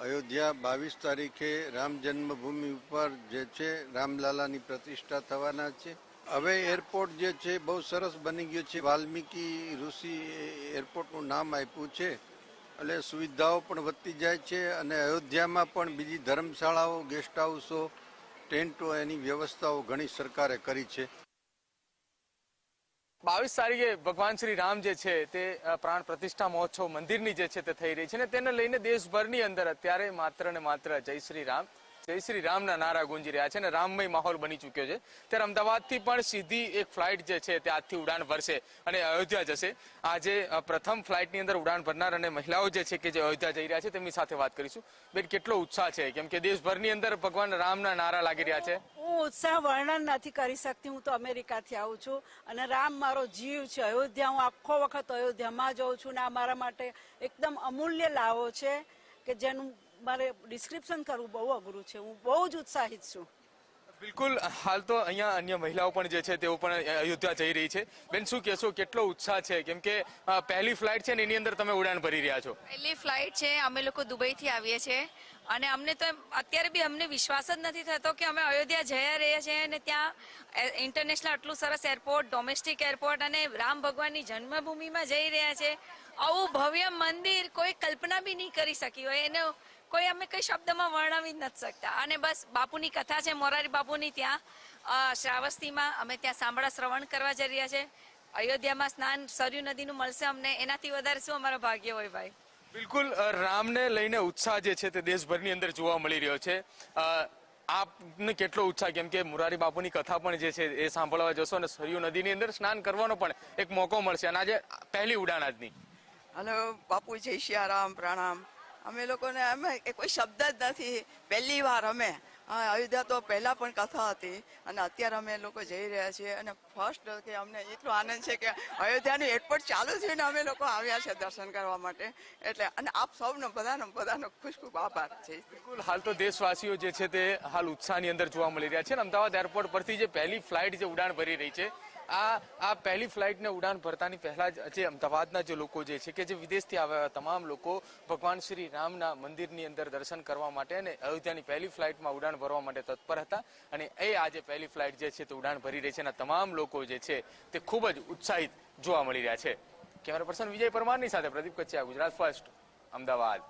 અયોધ્યા બાવીસ તારીખે રામ જન્મભૂમિ ઉપર જે છે રામલાલાની પ્રતિષ્ઠા થવાના છે. હવે એરપોર્ટ જે છે બહુ સરસ બની ગયું છે. વાલ્મીકી ઋષિ એરપોર્ટનું નામ આપ્યું છે. એટલે સુવિધાઓ પણ વધતી જાય છે અને અયોધ્યામાં પણ બીજી ધર્મશાળાઓ, ગેસ્ટ હાઉસો, ટેન્ટો એની વ્યવસ્થાઓ ઘણી સરકારે કરી છે. બાવીસ તારીખે ભગવાન શ્રી રામ જે છે તે પ્રાણ પ્રતિષ્ઠા મહોત્સવ મંદિરની જે છે તે થઈ રહી છે ને તેને લઈને દેશભરની અંદર અત્યારે માત્ર ને માત્ર જય શ્રી રામ. જય શ્રી રામના નારા ગુંજી રહ્યા છે અને રામમય માહોલ બની ચૂક્યો છે. ત્યારે અમદાવાદથી પણ સીધી એક ફ્લાઇટ જે છે તે આજથી ઉડાન ભરશે અને અયોધ્યા જશે. આજે પ્રથમ ફ્લાઇટની અંદર ઉડાન ભરનાર અને મહિલાઓ જે છે કે જે અયોધ્યા જઈ રહ્યા છે તેમની સાથે વાત કરીશું. બેન, કેટલો ઉત્સાહ છે? કેમ કે દેશભરની અંદર ભગવાન રામના નારા લાગી રહ્યા છે. હું ઉત્સાહ વર્ણન નથી કરી શકતી. હું તો અમેરિકાથી આવું છું અને રામ મારો જીવ છે. અયોધ્યા હું આખો વખત અયોધ્યામાં જાઉં છું ને આ મારા માટે એકદમ અમૂલ્ય લાવો છે કે જેનું મારે ડિસ્ક્રિપ્શન કરવું બહુ અઘરું છે. હું બહુ જ ઉત્સાહિત છું. બિલકુલ હાલ તો અહીંયા અન્ય મહિલાઓ પણ જે છે તેઓ પણ અયોધ્યા જઈ રહી છે. બેન શું કહેશો કેટલો ઉત્સાહ છે? કેમ કે પહેલી ફ્લાઇટ છે ને એની અંદર તમે ઉડાન ભરી રહ્યા છો. પહેલી ફ્લાઇટ છે અમે લોકો દુબઈથી આવીએ છીએ. અને અમને તો અત્યારે બી અમને વિશ્વાસ જ નથી થતો કે અમે અયોધ્યા જઈ રહ્યા છીએ અને ત્યાં ઇન્ટરનેશનલ આટલું સરસ એરપોર્ટ ડોમેસ્ટિક એરપોર્ટ અને રામ ભગવાનની જન્મભૂમિમાં જઈ રહ્યા છે. આવું ભવ્ય મંદિર કોઈ કલ્પના બી નહીં કરી શકી હોય. એને કોઈ અમે કઈ શબ્દમાં વર્ણવી જ નથી શકતા. અને બસ બાપુની કથા છે મોરારી બાપુની ત્યાં. શ્રાવસ્તીમાં અમે ત્યાં સાંભળા શ્રવણ કરવા જઈ રહ્યા છે. અયોધ્યામાં સ્નાન સરયુ નદીનું મળશે અમને. એનાથી વધારે શું અમારો ભાગ્ય હોય ભાઈ? બિલકુલ રામને લઈને ઉત્સાહ જે છે તે દેશભરની અંદર જોવા મળી રહ્યો છે. આપને કેટલો ઉત્સાહ કેમ કે મુરારી બાપુની કથા પણ જે છે એ સાંભળવા જશો અને સરયુ નદીની અંદર સ્નાન કરવાનો પણ એક મોકો મળશે. અને આજે પહેલી ઉડાન આજની. હલો બાપુ જય સિયારામ પ્રણામ. અમે લોકોને અમે કોઈ શબ્દ જ નથી. પહેલી વાર અમે. અયોધ્યા તો પહેલા પણ કથા હતી અને અત્યારે અમે લોકો જઈ રહ્યા છીએ અને ફર્સ્ટ કે અમને એટલો આનંદ છે કે અયોધ્યાનું એરપોર્ટ ચાલુ છે ને અમે લોકો આવ્યા છે દર્શન કરવા માટે. એટલે અને આપ સૌનો બધાનો બધાનો ખૂબ ખૂબ આભાર છે. બિલકુલ, હાલ તો દેશવાસીઓ જે છે તે હાલ ઉત્સાહની અંદર જોવા મળી રહ્યા છે અને અમદાવાદ એરપોર્ટ પરથી જે પહેલી ફ્લાઇટ જે ઉડાણ ભરી રહી છે આ આ પહેલી ફ્લાઇટને ઉડાન ભરતાની પહેલા જ જે અમદાવાદના જે લોકો જે છે કે જે વિદેશથી આવ્યા તમામ લોકો ભગવાન શ્રી રામના મંદિરની અંદર દર્શન કરવા માટે અને અયોધ્યાની પહેલી ફ્લાઇટમાં ઉડાન ભરવા માટે તત્પર હતા. અને એ આજે પહેલી ફ્લાઇટ જે છે તે ઉડાન ભરી રહી છે અને તમામ લોકો જે છે તે ખૂબ જ ઉત્સાહિત જોવા મળી રહ્યા છે. કેમેરા પર્સન વિજય પરમારની સાથે પ્રદીપ કચ્છિયા, ગુજરાત ફર્સ્ટ, અમદાવાદ.